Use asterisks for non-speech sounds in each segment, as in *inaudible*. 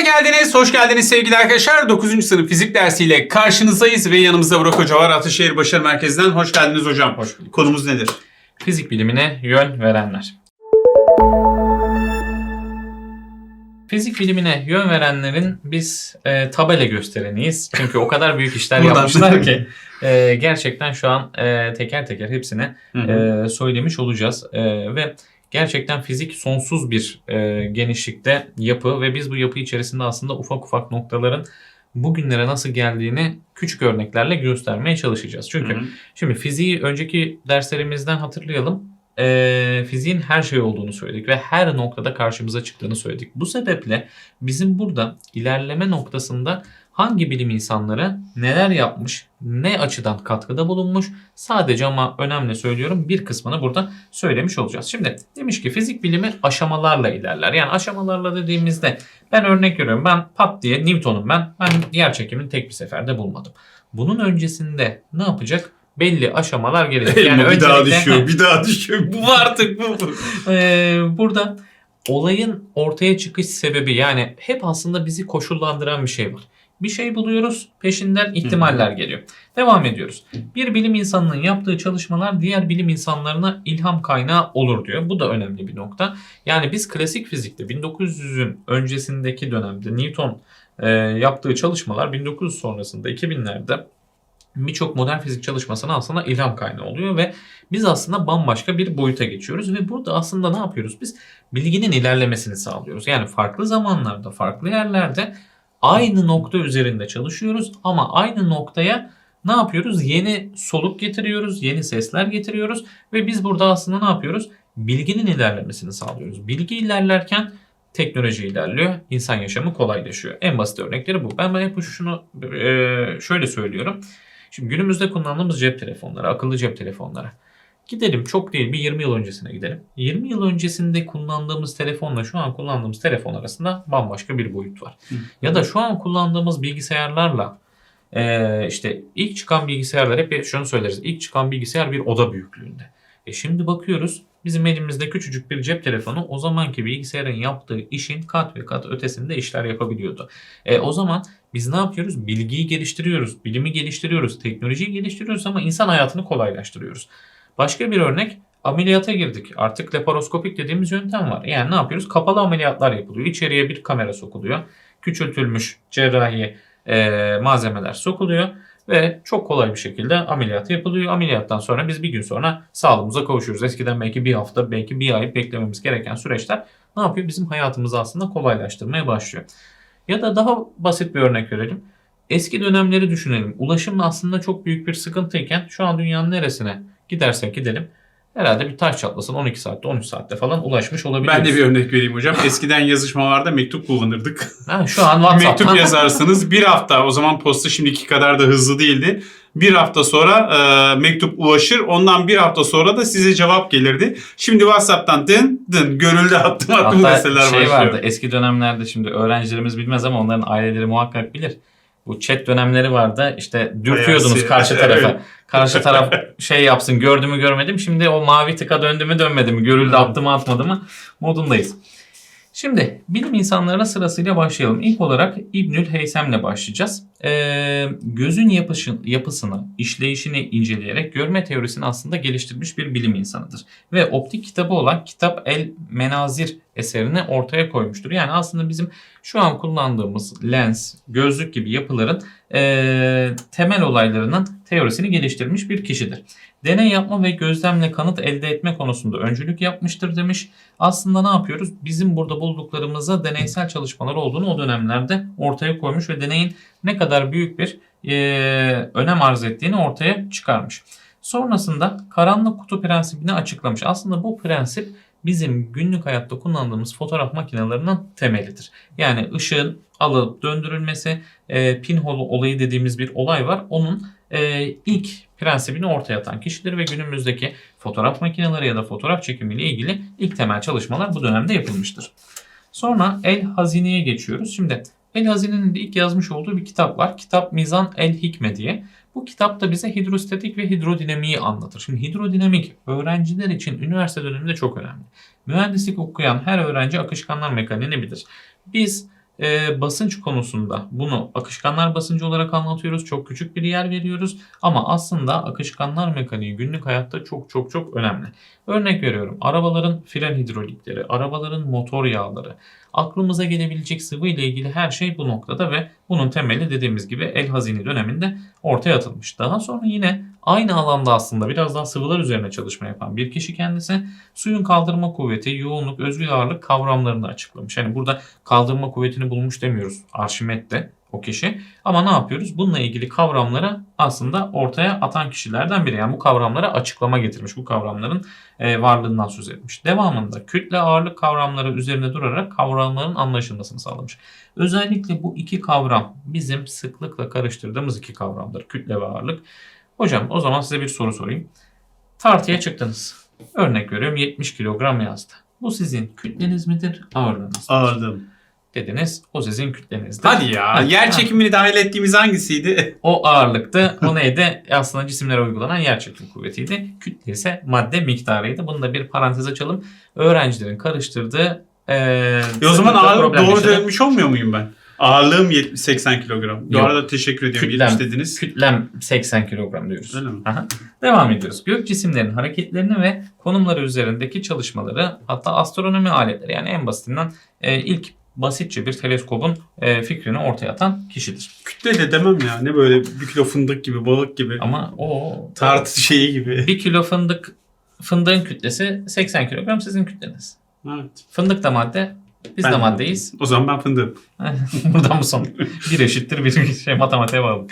Eve geldiniz, hoş geldiniz sevgili arkadaşlar. 9. sınıf fizik dersiyle karşınızdayız ve yanımızda Burak Hoca var. Ataşehir Başarı Merkezi'nden. Hoş geldiniz hocam. Hoş bulduk. Konumuz nedir? Fizik bilimine yön verenler. Fizik bilimine yön verenlerin biz e, tabela göstereniyiz. Çünkü o kadar büyük işler *laughs* yapmışlar ki e, gerçekten şu an e, teker teker hepsini e, söylemiş olacağız. E, ve gerçekten fizik sonsuz bir e, genişlikte yapı ve biz bu yapı içerisinde aslında ufak ufak noktaların bugünlere nasıl geldiğini küçük örneklerle göstermeye çalışacağız. Çünkü Hı hı. Şimdi fiziği önceki derslerimizden hatırlayalım. Ee, fiziğin her şey olduğunu söyledik ve her noktada karşımıza çıktığını söyledik. Bu sebeple bizim burada ilerleme noktasında hangi bilim insanları neler yapmış, ne açıdan katkıda bulunmuş sadece ama önemli söylüyorum bir kısmını burada söylemiş olacağız. Şimdi demiş ki fizik bilimi aşamalarla ilerler. Yani aşamalarla dediğimizde ben örnek veriyorum ben pat diye Newton'um ben ben yer çekimini tek bir seferde bulmadım. Bunun öncesinde ne yapacak? Belli aşamalar gelecek. Elma bir daha düşüyor, bir daha *laughs* düşüyor. Bu artık bu. Ee, burada olayın ortaya çıkış sebebi yani hep aslında bizi koşullandıran bir şey var. Bir şey buluyoruz, peşinden ihtimaller geliyor. Devam ediyoruz. Bir bilim insanının yaptığı çalışmalar diğer bilim insanlarına ilham kaynağı olur diyor. Bu da önemli bir nokta. Yani biz klasik fizikte 1900'ün öncesindeki dönemde Newton e, yaptığı çalışmalar 1900 sonrasında 2000'lerde birçok modern fizik çalışmasına aslında ilham kaynağı oluyor ve biz aslında bambaşka bir boyuta geçiyoruz ve burada aslında ne yapıyoruz biz? Bilginin ilerlemesini sağlıyoruz. Yani farklı zamanlarda, farklı yerlerde aynı nokta üzerinde çalışıyoruz ama aynı noktaya ne yapıyoruz? Yeni soluk getiriyoruz, yeni sesler getiriyoruz ve biz burada aslında ne yapıyoruz? Bilginin ilerlemesini sağlıyoruz. Bilgi ilerlerken teknoloji ilerliyor, insan yaşamı kolaylaşıyor. En basit örnekleri bu. Ben hep şunu e, şöyle söylüyorum. Şimdi günümüzde kullandığımız cep telefonları, akıllı cep telefonları. Gidelim çok değil bir 20 yıl öncesine gidelim. 20 yıl öncesinde kullandığımız telefonla şu an kullandığımız telefon arasında bambaşka bir boyut var. Hı. Ya da şu an kullandığımız bilgisayarlarla eee, işte ilk çıkan bilgisayarlar hep şunu söyleriz. İlk çıkan bilgisayar bir oda büyüklüğünde. E şimdi bakıyoruz bizim elimizde küçücük bir cep telefonu o zamanki bilgisayarın yaptığı işin kat ve kat ötesinde işler yapabiliyordu. E, o zaman biz ne yapıyoruz? Bilgiyi geliştiriyoruz, bilimi geliştiriyoruz, teknolojiyi geliştiriyoruz ama insan hayatını kolaylaştırıyoruz. Başka bir örnek ameliyata girdik. Artık laparoskopik dediğimiz yöntem var. Yani ne yapıyoruz? Kapalı ameliyatlar yapılıyor. İçeriye bir kamera sokuluyor. Küçültülmüş cerrahi e, malzemeler sokuluyor ve çok kolay bir şekilde ameliyat yapılıyor. Ameliyattan sonra biz bir gün sonra sağlığımıza kavuşuyoruz. Eskiden belki bir hafta, belki bir ay beklememiz gereken süreçler ne yapıyor? Bizim hayatımızı aslında kolaylaştırmaya başlıyor. Ya da daha basit bir örnek verelim. Eski dönemleri düşünelim. Ulaşım aslında çok büyük bir sıkıntıyken şu an dünyanın neresine gidersek gidelim herhalde bir taş çatlasın 12 saatte 13 saatte falan ulaşmış olabiliyoruz. Ben de bir örnek vereyim hocam. Eskiden yazışmalarda mektup kullanırdık. Ha, şu an WhatsApp'tan mektup yazarsınız. Bir hafta o zaman posta şimdiki kadar da hızlı değildi. Bir hafta sonra e, mektup ulaşır. Ondan bir hafta sonra da size cevap gelirdi. Şimdi WhatsApp'tan dın dın görüldü attım attım Hatta meseleler şey başlıyor. vardı eski dönemlerde şimdi öğrencilerimiz bilmez ama onların aileleri muhakkak bilir. Bu chat dönemleri vardı. İşte dürtüyordunuz karşı *laughs* tarafa. Karşı taraf şey yapsın gördü mü görmedi mi. Şimdi o mavi tıka döndü mü dönmedi mi. Görüldü attı mı atmadı mı modundayız. Şimdi bilim insanlarına sırasıyla başlayalım. İlk olarak İbnül Heysem'le başlayacağız. Ee, gözün yapışın, yapısını, işleyişini inceleyerek görme teorisini aslında geliştirmiş bir bilim insanıdır. Ve optik kitabı olan Kitap El Menazir eserini ortaya koymuştur. Yani aslında bizim şu an kullandığımız lens, gözlük gibi yapıların ee, temel olaylarının teorisini geliştirmiş bir kişidir. Deney yapma ve gözlemle kanıt elde etme konusunda öncülük yapmıştır demiş. Aslında ne yapıyoruz? Bizim burada bulduklarımıza deneysel çalışmalar olduğunu o dönemlerde ortaya koymuş ve deneyin ne kadar büyük bir ee, önem arz ettiğini ortaya çıkarmış. Sonrasında karanlık kutu prensibini açıklamış. Aslında bu prensip bizim günlük hayatta kullandığımız fotoğraf makinelerinin temelidir. Yani ışığın alıp döndürülmesi, e, pinhole olayı dediğimiz bir olay var. Onun e, ilk prensibini ortaya atan kişidir ve günümüzdeki fotoğraf makineleri ya da fotoğraf çekimiyle ilgili ilk temel çalışmalar bu dönemde yapılmıştır. Sonra El Hazine'ye geçiyoruz. Şimdi El Hazine'nin de ilk yazmış olduğu bir kitap var. Kitap Mizan El Hikme diye. Bu kitap da bize hidrostatik ve hidrodinamiği anlatır. Şimdi hidrodinamik öğrenciler için üniversite döneminde çok önemli. Mühendislik okuyan her öğrenci akışkanlar mekaniğini bilir. Biz e, basınç konusunda bunu akışkanlar basıncı olarak anlatıyoruz. Çok küçük bir yer veriyoruz ama aslında akışkanlar mekaniği günlük hayatta çok çok çok önemli. Örnek veriyorum arabaların fren hidrolikleri, arabaların motor yağları, aklımıza gelebilecek sıvı ile ilgili her şey bu noktada ve bunun temeli dediğimiz gibi El Hazini döneminde ortaya atılmış. Daha sonra yine aynı alanda aslında biraz daha sıvılar üzerine çalışma yapan bir kişi kendisi suyun kaldırma kuvveti, yoğunluk, özgül ağırlık kavramlarını açıklamış. Yani burada kaldırma kuvvetini bulmuş demiyoruz Arşimet de o kişi. Ama ne yapıyoruz? Bununla ilgili kavramları aslında ortaya atan kişilerden biri. Yani bu kavramlara açıklama getirmiş. Bu kavramların e, varlığından söz etmiş. Devamında kütle ağırlık kavramları üzerine durarak kavramların anlaşılmasını sağlamış. Özellikle bu iki kavram bizim sıklıkla karıştırdığımız iki kavramdır. Kütle ve ağırlık. Hocam o zaman size bir soru sorayım. Tartıya çıktınız. Örnek veriyorum 70 kilogram yazdı. Bu sizin kütleniz midir, ağırlığınız mıdır? Ağırdım. Dediniz. O sizin kütlenizdir. Hadi ya. Ha, Yer ha. çekimini dahil ettiğimiz hangisiydi? *laughs* O ağırlıktı. O neydi? Aslında cisimlere uygulanan yerçekim kuvvetiydi. Kütle ise madde miktarıydı. Bunu da bir parantez açalım. Öğrencilerin karıştırdığı eee E o zaman problem doğru dönmüş olmuyor muyum ben? Ağırlığım 70, 80 kilogram. Bu Yok. arada teşekkür ediyorum. Kütlem. 70 dediniz. Kütlem 80 kilogram diyoruz. Öyle mi? Aha. Devam ediyoruz. Gök cisimlerin hareketlerini ve konumları üzerindeki çalışmaları hatta astronomi aletleri yani en basitinden e, ilk basitçe bir teleskobun e, fikrini ortaya atan kişidir. Kütle de demem ya. Ne böyle bir kilo fındık gibi, balık gibi. Ama o Tartı şeyi gibi. bir kilo fındık fındığın kütlesi 80 kilogram sizin kütleniz. Evet. Fındık da madde, biz Ben de de maddeyiz. O zaman ben fındığım. *laughs* Buradan bu son. Bir eşittir bir *laughs* şey matematiğe bağlı.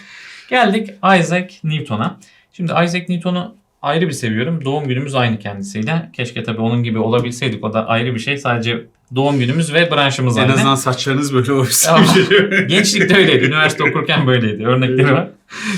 Geldik Isaac Newton'a. Şimdi Isaac Newton'u ayrı bir seviyorum. Doğum günümüz aynı kendisiyle. Keşke tabii onun gibi olabilseydik. O da ayrı bir şey. Sadece doğum günümüz ve branşımız En aynı. azından saçlarınız böyle. Ama *laughs* Gençlikte öyleydi. Üniversite okurken böyleydi. Örnekleri var.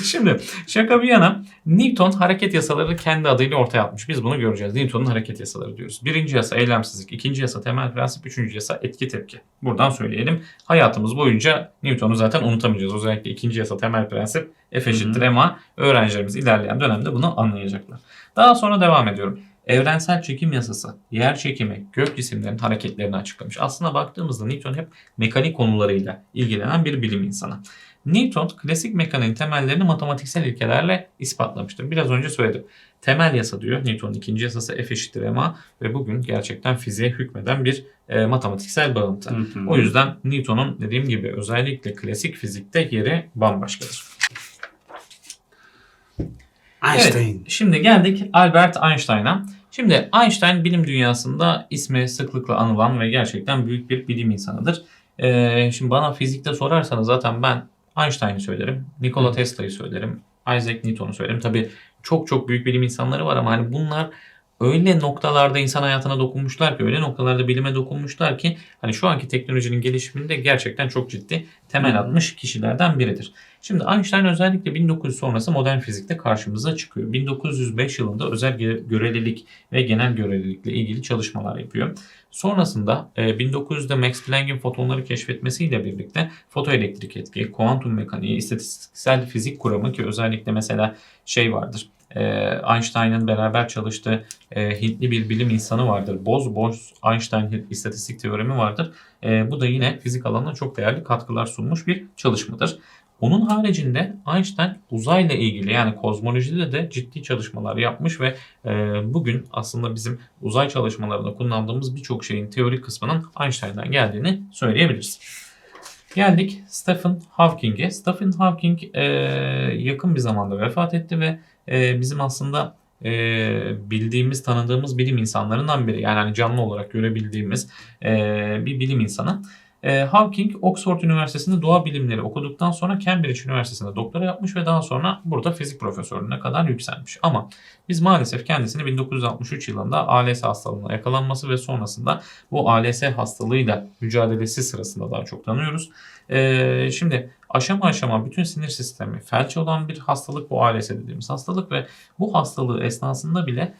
Şimdi şaka bir yana Newton hareket yasaları kendi adıyla ortaya atmış. Biz bunu göreceğiz. Newton'un hareket yasaları diyoruz. Birinci yasa eylemsizlik, ikinci yasa temel prensip, üçüncü yasa etki tepki. Buradan söyleyelim. Hayatımız boyunca Newton'u zaten unutamayacağız. Özellikle ikinci yasa temel prensip F eşittir ama öğrencilerimiz ilerleyen dönemde bunu anlayacaklar. Daha sonra devam ediyorum. Evrensel çekim yasası, yer çekimi, gök cisimlerin hareketlerini açıklamış. Aslına baktığımızda Newton hep mekanik konularıyla ilgilenen bir bilim insanı. Newton klasik mekaniğin temellerini matematiksel ilkelerle ispatlamıştır. Biraz önce söyledim. Temel yasa diyor. Newton'un ikinci yasası F eşittir ma ve bugün gerçekten fiziğe hükmeden bir e, matematiksel bağıntı. O yüzden Newton'un dediğim gibi özellikle klasik fizikte yeri bambaşkadır. Einstein. Şimdi geldik Albert Einstein'a. Şimdi Einstein bilim dünyasında ismi sıklıkla anılan ve gerçekten büyük bir bilim insanıdır. Ee, şimdi bana fizikte sorarsanız zaten ben Einstein'ı söylerim, Nikola Tesla'yı söylerim, Isaac Newton'u söylerim. Tabii çok çok büyük bilim insanları var ama hani bunlar öyle noktalarda insan hayatına dokunmuşlar ki, öyle noktalarda bilime dokunmuşlar ki hani şu anki teknolojinin gelişiminde gerçekten çok ciddi temel atmış kişilerden biridir. Şimdi Einstein özellikle 1900 sonrası modern fizikte karşımıza çıkıyor. 1905 yılında özel görelilik ve genel görelilikle ilgili çalışmalar yapıyor. Sonrasında e, 1900'de Max Planck'in fotonları keşfetmesiyle birlikte fotoelektrik etki, kuantum mekaniği, istatistiksel fizik kuramı ki özellikle mesela şey vardır. e, Einstein'ın beraber çalıştığı e, Hintli bir bilim insanı vardır. Boz, Boz, Einstein istatistik teoremi vardır. E, bu da yine fizik alanına çok değerli katkılar sunmuş bir çalışmadır. Onun haricinde Einstein uzayla ilgili yani kozmolojide de ciddi çalışmalar yapmış ve e, bugün aslında bizim uzay çalışmalarında kullandığımız birçok şeyin teorik kısmının Einstein'dan geldiğini söyleyebiliriz. Geldik Stephen Hawking'e. Stephen Hawking e, yakın bir zamanda vefat etti ve e, bizim aslında e, bildiğimiz, tanıdığımız bilim insanlarından biri. Yani hani canlı olarak görebildiğimiz e, bir bilim insanı. E, Hawking Oxford Üniversitesi'nde doğa bilimleri okuduktan sonra Cambridge Üniversitesi'nde doktora yapmış ve daha sonra burada fizik profesörlüğüne kadar yükselmiş. Ama biz maalesef kendisini 1963 yılında ALS hastalığına yakalanması ve sonrasında bu ALS hastalığıyla mücadelesi sırasında daha çok tanıyoruz. E, şimdi aşama aşama bütün sinir sistemi felç olan bir hastalık bu ALS dediğimiz hastalık ve bu hastalığı esnasında bile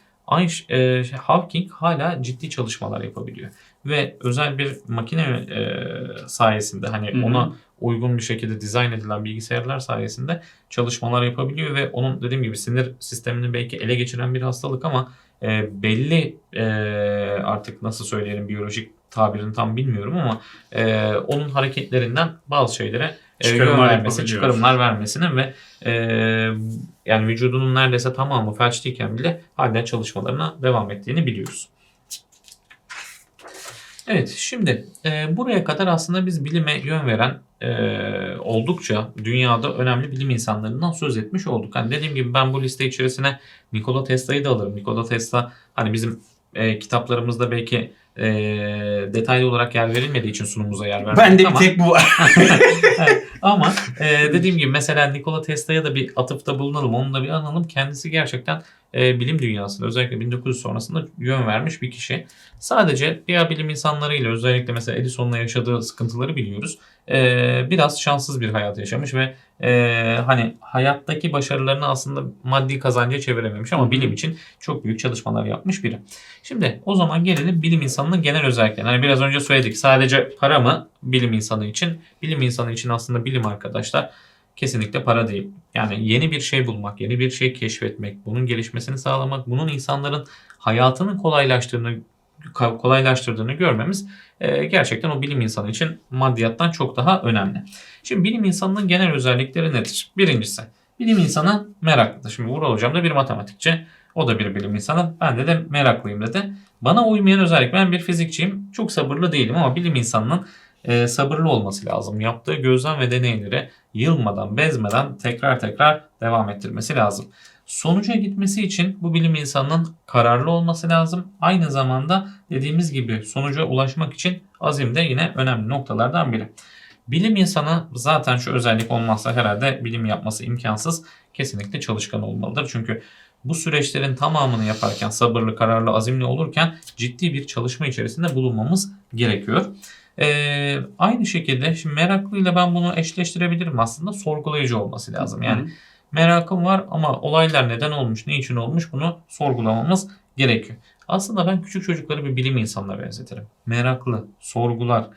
e, Hawking hala ciddi çalışmalar yapabiliyor. Ve özel bir makine e, sayesinde hani Hı hı. ona uygun bir şekilde dizayn edilen bilgisayarlar sayesinde çalışmalar yapabiliyor ve onun dediğim gibi sinir sistemini belki ele geçiren bir hastalık ama e, belli e, artık nasıl söyleyelim biyolojik tabirini tam bilmiyorum ama e, onun hareketlerinden bazı şeylere e, Çıkarımlar vermesi, çıkarımlar vermesine ve e, yani vücudunun neredeyse tamamı felçliyken bile hala çalışmalarına devam ettiğini biliyoruz. Evet şimdi e, buraya kadar aslında biz bilime yön veren e, oldukça dünyada önemli bilim insanlarından söz etmiş olduk. Hani dediğim gibi ben bu liste içerisine Nikola Tesla'yı da alırım. Nikola Tesla hani bizim e, kitaplarımızda belki e, detaylı olarak yer verilmediği için sunumumuza yer vermedik Ben de bir ama, tek bu var. *laughs* *laughs* Ama e, dediğim gibi mesela Nikola Tesla'ya da bir atıfta bulunalım. Onu da bir analım. Kendisi gerçekten e, bilim dünyasında özellikle 1900 sonrasında yön vermiş bir kişi. Sadece diğer bilim insanlarıyla özellikle mesela Edison'la yaşadığı sıkıntıları biliyoruz. E, biraz şanssız bir hayat yaşamış ve e, hani hayattaki başarılarını aslında maddi kazanca çevirememiş ama bilim için çok büyük çalışmalar yapmış biri. Şimdi o zaman gelelim bilim insanının genel özelliklerine. Hani biraz önce söyledik sadece para mı bilim insanı için? Bilim insanı için aslında bilim arkadaşlar kesinlikle para değil. Yani yeni bir şey bulmak, yeni bir şey keşfetmek, bunun gelişmesini sağlamak, bunun insanların hayatını kolaylaştırdığını kolaylaştırdığını görmemiz e, gerçekten o bilim insanı için maddiyattan çok daha önemli. Şimdi bilim insanının genel özellikleri nedir? Birincisi bilim insanı meraklıdır. Şimdi Vural hocam da bir matematikçi. O da bir bilim insanı. Ben de, de meraklıyım dedi. Bana uymayan özellik ben bir fizikçiyim. Çok sabırlı değilim ama bilim insanının e, sabırlı olması lazım. Yaptığı gözlem ve deneyleri yılmadan, bezmeden tekrar tekrar devam ettirmesi lazım. Sonuca gitmesi için bu bilim insanının kararlı olması lazım. Aynı zamanda dediğimiz gibi sonuca ulaşmak için azim de yine önemli noktalardan biri. Bilim insanı zaten şu özellik olmazsa herhalde bilim yapması imkansız. Kesinlikle çalışkan olmalıdır. Çünkü bu süreçlerin tamamını yaparken sabırlı, kararlı, azimli olurken ciddi bir çalışma içerisinde bulunmamız gerekiyor. Ee, aynı şekilde şimdi meraklıyla ben bunu eşleştirebilirim aslında sorgulayıcı olması lazım. Yani merakım var ama olaylar neden olmuş, ne için olmuş bunu sorgulamamız gerekiyor. Aslında ben küçük çocukları bir bilim insanına benzetirim. Meraklı, sorgular,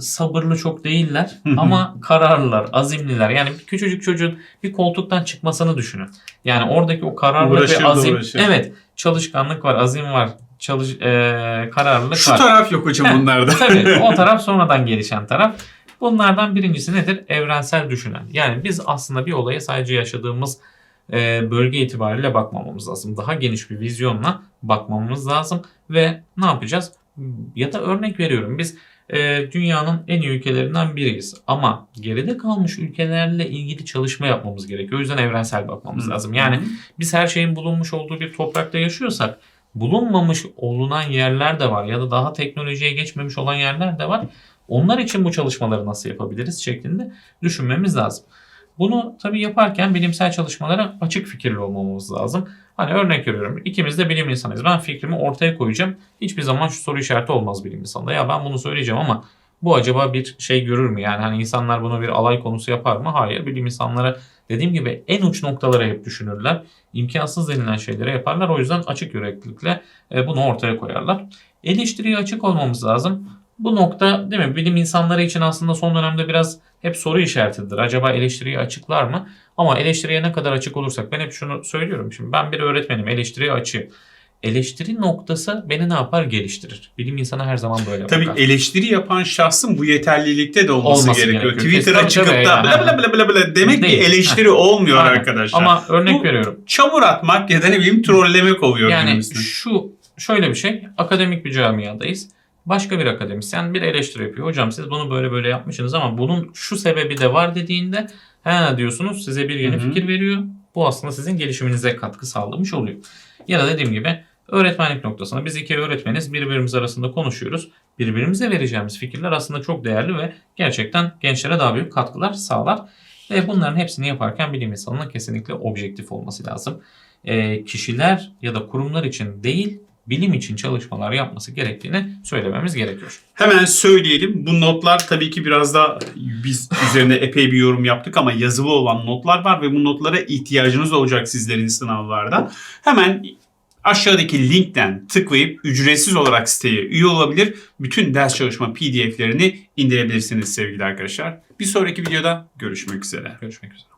sabırlı çok değiller ama kararlılar, azimliler. Yani bir küçücük çocuğun bir koltuktan çıkmasını düşünün. Yani oradaki o kararlılık Uğraşır ve azim. uğraşır. Evet, çalışkanlık var, azim var, çalış eee, kararlılık Şu var. taraf yok hocam bunlarda. Tabii o *laughs* taraf sonradan gelişen taraf. Bunlardan birincisi nedir? Evrensel düşünen. Yani biz aslında bir olaya sadece yaşadığımız e, bölge itibariyle bakmamamız lazım. Daha geniş bir vizyonla bakmamız lazım ve ne yapacağız? Ya da örnek veriyorum biz e, dünyanın en iyi ülkelerinden biriyiz ama geride kalmış ülkelerle ilgili çalışma yapmamız gerekiyor. O yüzden evrensel bakmamız lazım. Yani biz her şeyin bulunmuş olduğu bir toprakta yaşıyorsak bulunmamış olunan yerler de var ya da daha teknolojiye geçmemiş olan yerler de var. Onlar için bu çalışmaları nasıl yapabiliriz şeklinde düşünmemiz lazım. Bunu tabii yaparken bilimsel çalışmalara açık fikirli olmamız lazım. Hani örnek veriyorum ikimiz de bilim insanıyız. Ben fikrimi ortaya koyacağım. Hiçbir zaman şu soru işareti olmaz bilim insanında. Ya ben bunu söyleyeceğim ama bu acaba bir şey görür mü? Yani hani insanlar bunu bir alay konusu yapar mı? Hayır. Bilim insanları dediğim gibi en uç noktalara hep düşünürler. İmkansız denilen şeyleri yaparlar. O yüzden açık yüreklilikle e, bunu ortaya koyarlar. Eleştiriye açık olmamız lazım. Bu nokta değil mi? Bilim insanları için aslında son dönemde biraz hep soru işaretidir. Acaba eleştiriye açıklar mı? Ama eleştiriye ne kadar açık olursak ben hep şunu söylüyorum. Şimdi ben bir öğretmenim. Eleştiriye açığım. Eleştiri noktası beni ne yapar? Geliştirir. Bilim insanı her zaman böyle Tabii bakar. eleştiri yapan şahsın bu yeterlilikte de olması, Olması gerekiyor. gerekiyor. Twitter'a çıkıp da yani. bla bla bla bla bla demek Değil. bir eleştiri olmuyor Aynen. arkadaşlar. Ama örnek Bu- veriyorum. Çamur atmak ya da ne bileyim trollemek oluyor Yani günümüzde. şu şöyle bir şey. Akademik bir camiadayız. Başka bir akademisyen bir eleştiri yapıyor. Hocam siz bunu böyle böyle yapmışsınız ama bunun şu sebebi de var dediğinde he diyorsunuz size bir yeni Hı hı. fikir veriyor. Bu aslında sizin gelişiminize katkı sağlamış oluyor. Ya da dediğim gibi öğretmenlik noktasında biz iki öğretmeniz birbirimiz arasında konuşuyoruz. Birbirimize vereceğimiz fikirler aslında çok değerli ve gerçekten gençlere daha büyük katkılar sağlar. Ve bunların hepsini yaparken bilim insanının kesinlikle objektif olması lazım. Ee, kişiler ya da kurumlar için değil bilim için çalışmalar yapması gerektiğini söylememiz gerekiyor. Hemen söyleyelim. Bu notlar tabii ki biraz da biz üzerine epey bir yorum yaptık ama yazılı olan notlar var ve bu notlara ihtiyacınız olacak sizlerin sınavlarda. Hemen aşağıdaki linkten tıklayıp ücretsiz olarak siteye üye olabilir. Bütün ders çalışma PDF'lerini indirebilirsiniz sevgili arkadaşlar. Bir sonraki videoda görüşmek üzere. Görüşmek üzere.